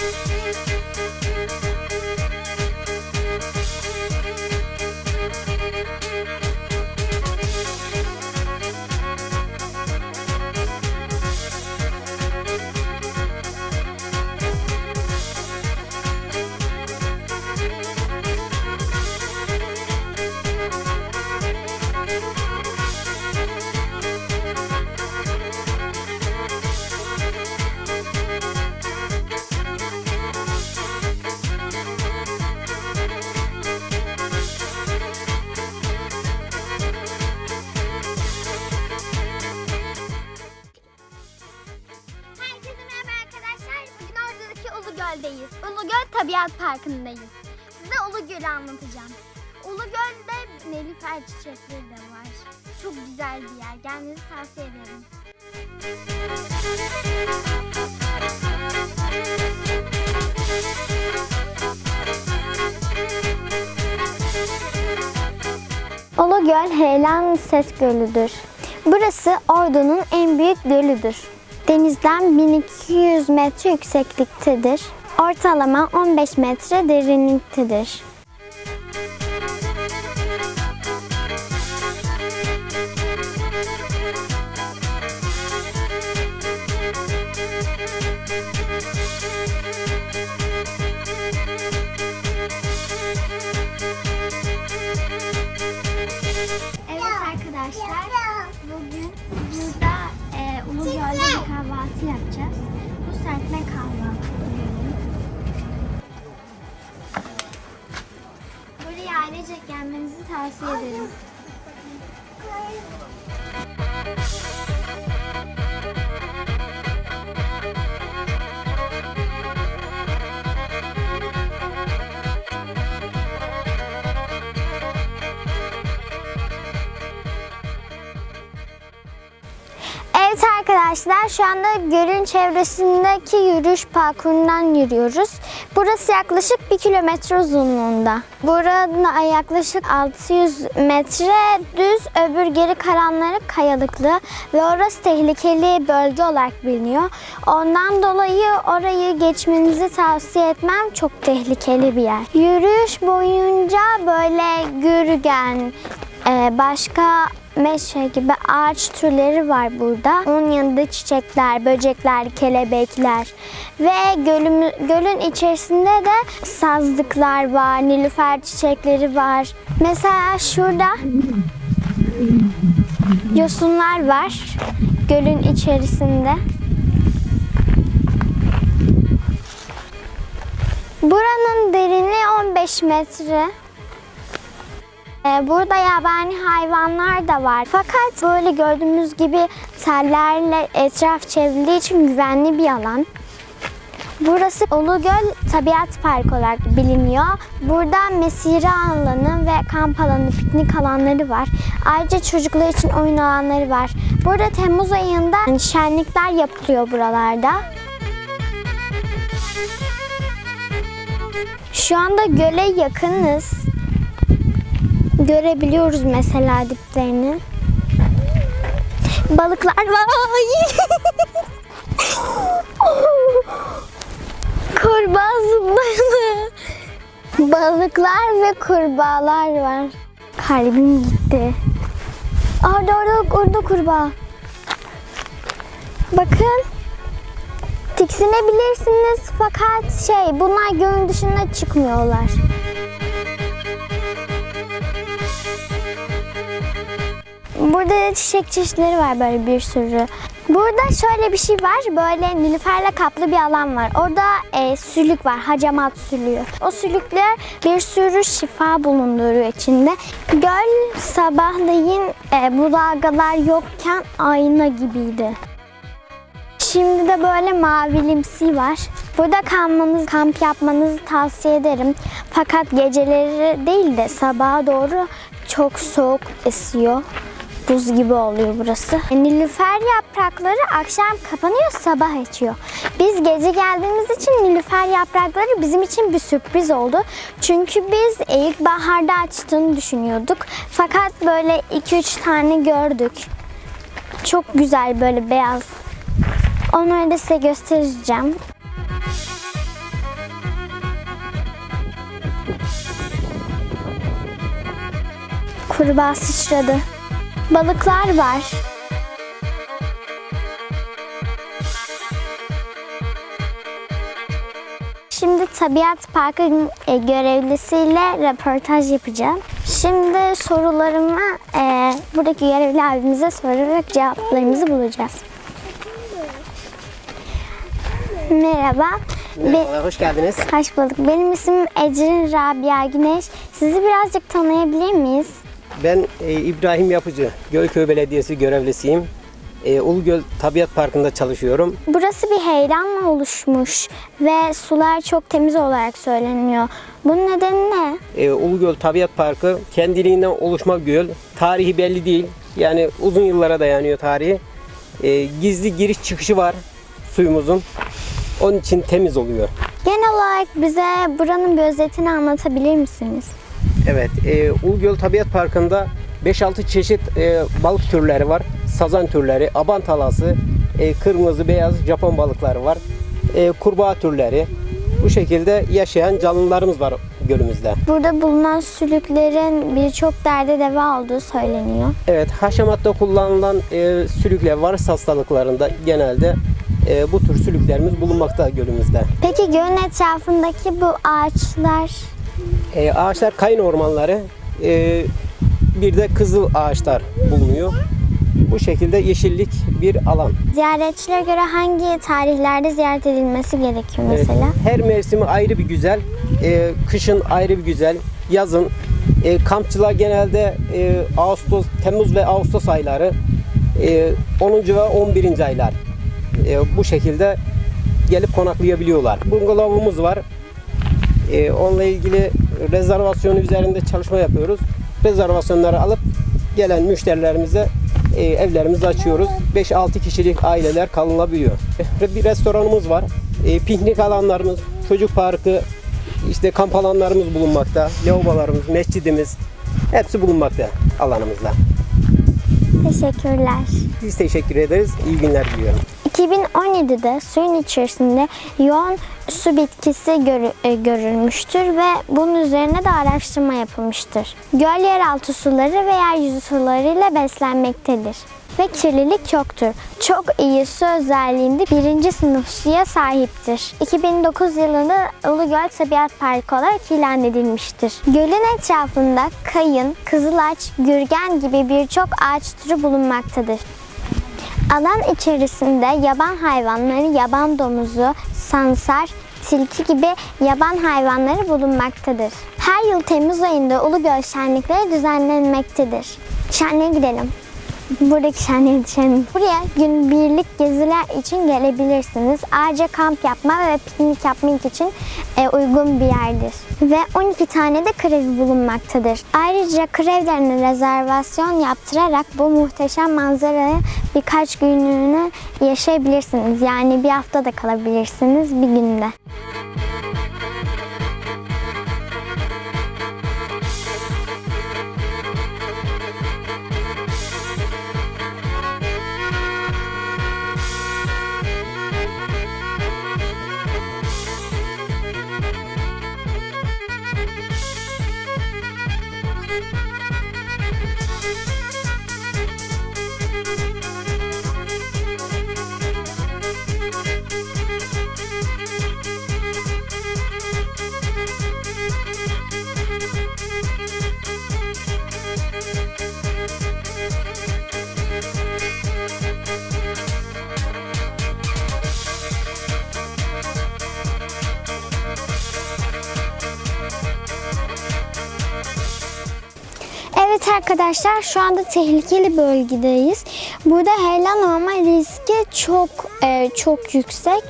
Música Ulugöl'deyiz. Ulugöl Tabiat Parkı'ndayız. Size Ulugöl'ü anlatacağım. Ulugöl'de Nilüfer çiçekleri de var. Çok güzel bir yer. Gelmenizi tavsiye ederim. Ulugöl Heyelan Ses Gölü'dür. Burası Ordu'nun en büyük gölüdür. Denizden 1200 metre yüksekliktedir. Ortalama 15 metre derinliktedir. Tavsiye ederim. Evet arkadaşlar şu anda gölün çevresindeki yürüyüş parkurundan yürüyoruz. Burası yaklaşık 1 kilometre uzunluğunda. Burada yaklaşık 600 metre düz öbür geri kalanları kayalıklı ve orası tehlikeli bölge olarak biliniyor. Ondan dolayı orayı geçmenizi tavsiye etmem çok tehlikeli bir yer. Yürüyüş boyunca böyle gürgen, ee, başka meşe gibi ağaç türleri var burada. Onun yanında çiçekler, böcekler, kelebekler ve gölümü, gölün içerisinde de sazlıklar var, nilüfer çiçekleri var. Mesela şurada yosunlar var gölün içerisinde. Buranın derinliği 15 metre. Ee, Burada yabani hayvanlar da var. Fakat böyle gördüğümüz gibi tellerle etraf çevrildiği için güvenli bir alan. Burası Ulugöl Tabiat Parkı olarak biliniyor. Burada mesire alanı ve kamp alanı, piknik alanları var. Ayrıca çocuklar için oyun alanları var. Burada Temmuz ayında şenlikler yapılıyor buralarda. Şu anda göle yakınız görebiliyoruz mesela diplerini. Balıklar var. Kurbağa zıplayını. Balıklar ve kurbağalar var. Kalbim gitti. Orada orada orada kurbağa. Bakın. Tiksinebilirsiniz fakat şey bunlar gölün dışına çıkmıyorlar. Burada da çiçek çeşitleri var böyle bir sürü. Burada şöyle bir şey var. Böyle nilüferle kaplı bir alan var. Orada e, sülük var. Hacamat sülüğü. O sülükler bir sürü şifa bulunduruyor içinde. Göl sabahleyin e, bu dalgalar yokken ayna gibiydi. Şimdi de böyle mavilimsi var. Burada kalmanız, kamp yapmanızı tavsiye ederim. Fakat geceleri değil de sabaha doğru çok soğuk esiyor buz gibi oluyor burası. Hani nilüfer yaprakları akşam kapanıyor, sabah açıyor. Biz gece geldiğimiz için nilüfer yaprakları bizim için bir sürpriz oldu. Çünkü biz ilkbaharda açtığını düşünüyorduk. Fakat böyle 2-3 tane gördük. Çok güzel böyle beyaz. Onları da size göstereceğim. Kurbağa sıçradı. Balıklar var. Şimdi Tabiat Parkı e, görevlisiyle röportaj yapacağım. Şimdi sorularımı e, buradaki görevli abimize sorarak cevaplarımızı bulacağız. Merhaba. Merhabalar, hoş geldiniz. Hoş bulduk. Benim ismim Ecrin Rabia Güneş. Sizi birazcık tanıyabilir miyiz? Ben e, İbrahim Yapıcı, Gölköy Belediyesi görevlisiyim. E, Ulugöl Tabiat Parkı'nda çalışıyorum. Burası bir heyelanla oluşmuş ve sular çok temiz olarak söyleniyor. Bunun nedeni ne? E, Ulugöl Tabiat Parkı kendiliğinden oluşma göl. Tarihi belli değil. Yani uzun yıllara dayanıyor tarihi. E, gizli giriş çıkışı var suyumuzun. Onun için temiz oluyor. Genel olarak bize buranın bir özetini anlatabilir misiniz? Evet, e, Ulugöl Tabiat Parkı'nda 5-6 çeşit e, balık türleri var. Sazan türleri, aban talası, e, kırmızı, beyaz Japon balıkları var. E, kurbağa türleri. Bu şekilde yaşayan canlılarımız var gölümüzde. Burada bulunan sülüklerin birçok derde deva olduğu söyleniyor. Evet, haşamatta kullanılan e, sülükler varsa hastalıklarında genelde e, bu tür sülüklerimiz bulunmakta gölümüzde. Peki gölün etrafındaki bu ağaçlar E, ağaçlar kayın ormanları, e, bir de kızıl ağaçlar bulunuyor. Bu şekilde yeşillik bir alan. ziyaretçilere göre hangi tarihlerde ziyaret edilmesi gerekiyor Evet, mesela? Her mevsimi ayrı bir güzel. E, kışın ayrı bir güzel. Yazın e, kampçılar genelde e, Ağustos, Temmuz ve Ağustos ayları e, 10. ve 11. aylar e, bu şekilde gelip konaklayabiliyorlar. Bungalovumuz var. E, onunla ilgili rezervasyon üzerinde çalışma yapıyoruz. Rezervasyonları alıp gelen müşterilerimize e, evlerimizi açıyoruz. 5-6 kişilik aileler kalınabiliyor. Bir restoranımız var. E, piknik alanlarımız, çocuk parkı, işte kamp alanlarımız bulunmakta. Lavabolarımız, mescidimiz hepsi bulunmakta alanımızda. Teşekkürler. Biz teşekkür ederiz. İyi günler diliyorum. 2017'de suyun içerisinde yoğun su bitkisi görü- e, görülmüştür ve bunun üzerine de araştırma yapılmıştır. Göl yeraltı suları ve yeryüzü sularıyla beslenmektedir ve kirlilik yoktur. Çok iyi su özelliğinde birinci sınıf suya sahiptir. 2009 yılında Ulugöl Tabiat Parkı olarak ilan edilmiştir. Gölün etrafında kayın, kızılaç, gürgen gibi birçok ağaç türü bulunmaktadır. Alan içerisinde yaban hayvanları, yaban domuzu, sansar, tilki gibi yaban hayvanları bulunmaktadır. Her yıl Temmuz ayında Ulugöl şenlikleri düzenlenmektedir. Şenliğe gidelim. Buradaki şenliğe düşelim. Buraya günbirlik geziler için gelebilirsiniz. Ayrıca kamp yapma ve piknik yapmak için e, uygun bir yerdir. Ve 12 tane de krev bulunmaktadır. Ayrıca krevlerine rezervasyon yaptırarak bu muhteşem manzarayı birkaç günlüğüne yaşayabilirsiniz. Yani bir hafta da kalabilirsiniz bir günde. Evet arkadaşlar şu anda tehlikeli bölgedeyiz. Burada heyelan olma riski çok e, çok yüksek.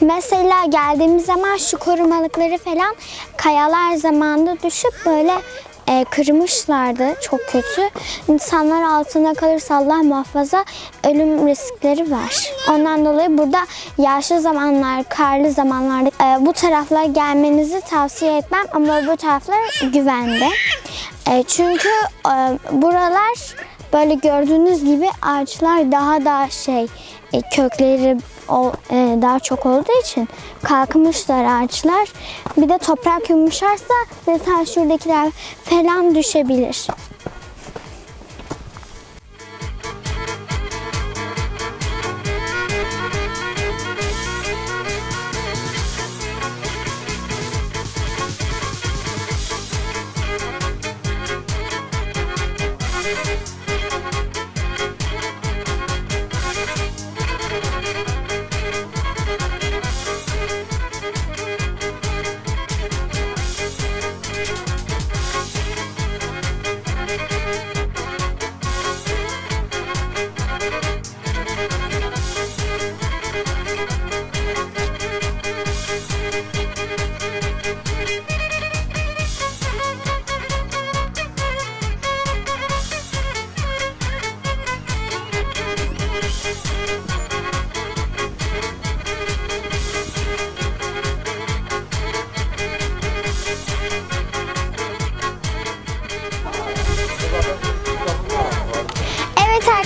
Mesela geldiğimiz zaman şu korumalıkları falan kayalar zamanında düşüp böyle e, kırmışlardı. Çok kötü. İnsanlar altında kalırsa Allah muhafaza ölüm riskleri var. Ondan dolayı burada yağışlı zamanlar, karlı zamanlarda e, bu taraflara gelmenizi tavsiye etmem ama bu taraflar güvende. E, çünkü e, buralar böyle gördüğünüz gibi ağaçlar daha da şey e, kökleri o, e, daha çok olduğu için kalkmışlar ağaçlar. Bir de toprak yumuşarsa mesela şuradakiler falan düşebilir.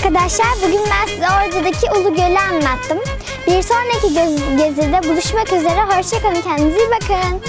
Arkadaşlar bugün ben size Ordu'daki Ulu Gölü anlattım. Bir sonraki gezide buluşmak üzere. Hoşçakalın kendinize iyi bakın.